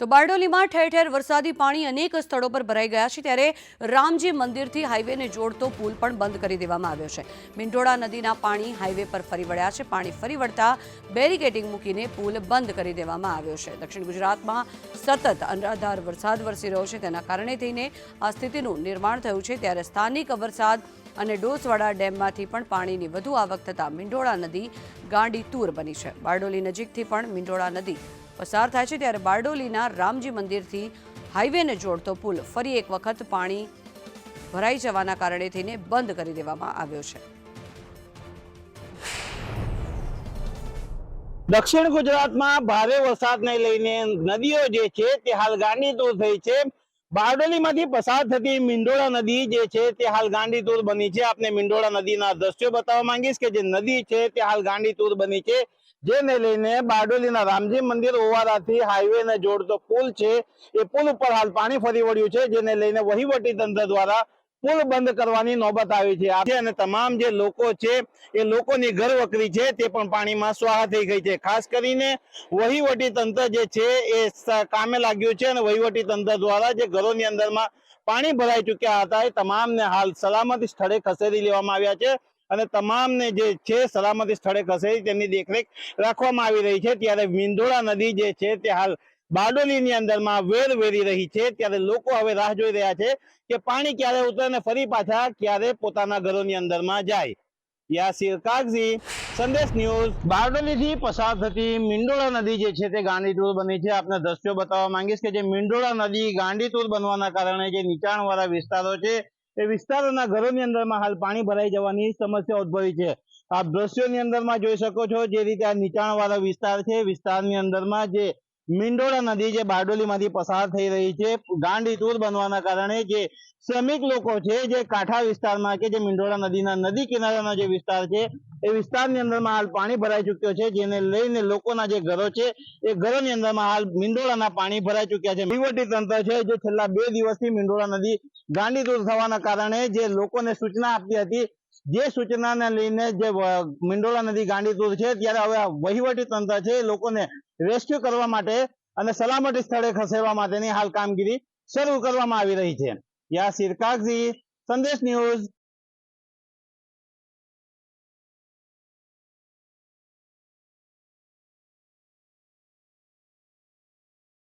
તો બારડોલીમાં ઠેર ઠેર વરસાદી પાણી અનેક સ્થળો પર ભરાઈ ગયા છે ત્યારે રામજી મંદિરથી હાઈવેને જોડતો પુલ પણ બંધ કરી દેવામાં આવ્યો છે. મિંડોળા નદીના પાણી હાઈવે પર ફરી વળ્યા છે. પાણી ફરી વળતા બેરિકેડિંગ મૂકીને પુલ બંધ કરી દેવામાં આવ્યો છે. દક્ષિણ ગુજરાતમાં સતત અનરાધાર વરસાદ વરસી રહ્યો છે. તેના કારણે થઈને આ સ્થિતિનું નિર્માણ થયું છે. ત્યારે સ્થાનિક વરસાદ અને ડોસવાડા ડેમમાંથી પણ પાણીની વધુ આવક થતાં મિંડોળા નદી ગાંડી તૂર બની છે. બારડોલી નજીકથી પણ મિંડોળા નદી પસાર થાય છે ત્યારે બારડોલીના રામજી મંદિરથી હાઈવેને જોડતો પુલ ફરી એક વખત પાણી ભરાઈ જવાના કારણે થઈને બંધ કરી દેવામાં આવ્યો છે. દક્ષિણ ગુજરાતમાં ભારે વરસાદને લઈને નદીઓ જે છે તે હાલ ગાંડીતુર થઈ છે. બારડોલીમાંથી પસાર થતી મિંડોળા નદી જે છે તે હાલ ગાંડીતુર બની છે. આપને મિંડોળા નદીના દ્રશ્યો બતાવવા માંગીશ કે જે નદી છે તે હાલ ગાંડીતુર બની છે. જેને લઈને બારડોલીના રામજી મંદિર ઓવારાથી હાઈવેને જોડતો પુલ છે. એ પુલ ઉપર હાલ પાણી ફરી વળ્યું છે. જેને લઈને વહીવટી તંત્ર દ્વારા પુલ બંધ કરવાની નોબત આવી છે. અને તમામ જે લોકો છે, એ લોકોની ઘર વકરી છે, તે પણ પાણીમાં સ્વાહા થઈ ગઈ છે. ખાસ કરીને વહીવટી તંત્ર જે છે, એ કામે લાગ્યું છે અને વહીવટી તંત્ર દ્વારા જે ઘરોની અંદરમાં પાણી ભરાઈ ચૂક્યા હતા, એ તમામને હાલ સલામતી સ્થળે ખસેડી લેવામાં આવ્યા છે અને તમામને જે છે, સલામતી સ્થળે ખસેડી તેમની દેખરેખ રાખવામાં આવી રહી છે. ત્યારે મિંદોળા નદી જે છે, તે હાલ બારડોલીની અંદરમાં વેર વેરી રહી છે. ત્યારે લોકો હવે રાહ જોઈ રહ્યા છે કે પાણી ક્યારે ઉતરે ફરી પાછા ક્યારે પોતાના ઘરોની અંદરમાં જાય. યાસીર કાગઝી, સંદેશ ન્યૂઝ. બારડોલીથી પસાર થતી મિંડોળા નદી જે છે તે ગાંડીતુર બની છે. આપને દ્રશ્યો બતાવવા માંગીશ કે જે મિંડોળા નદી ગાંડીતુર બનવાના કારણે જે નીચાણવાળા વિસ્તારો છે, એ વિસ્તારોના ઘરોની અંદરમાં હાલ પાણી ભરાઈ જવાની સમસ્યા ઉદ્ભવી છે. આપ દ્રશ્યોની અંદરમાં જોઈ શકો છો જે રીતે આ નીચાણવાળા વિસ્તાર છે. વિસ્તારની અંદરમાં જે મિંડોળા નદી જે બારડોલીમાંથી પસાર થઈ રહી છે, ગાંડી તૂર બનવાના કારણે જે શ્રમિક લોકો છે, જે કાંઠા વિસ્તારમાં કે જે મિંડોળા નદીના નદી કિનારાનો જે વિસ્તાર છે, એ વિસ્તારની અંદરમાં હાલ પાણી ભરાઈ ચુક્યો છે, જેને લઈને લોકોના જે ઘરો છે, એ ઘરોની અંદરમાં હાલ મિંડોળાના પાણી ભરાઈ ચુક્યા છે. વહીવટી તંત્ર છે, જે છેલ્લા બે દિવસથી મિંડોળા નદી ગાંડી તૂર થવાના કારણે જે લોકોને સૂચના આપતી હતી, જે સૂચનાને લઈને જે મિંડોળા નદી ગાંડી ગાંડીતુર છે, ત્યારે હવે વહીવટી તંત્ર છે લોકોને રેસ્ક્યુ કરવા માટે અને સલામતી સ્થળે ખસેડવા માટેની હાલ કામગીરી શરૂ કરવામાં આવી રહી છે. યાસીર કાગઝી સંદેશ ન્યૂઝ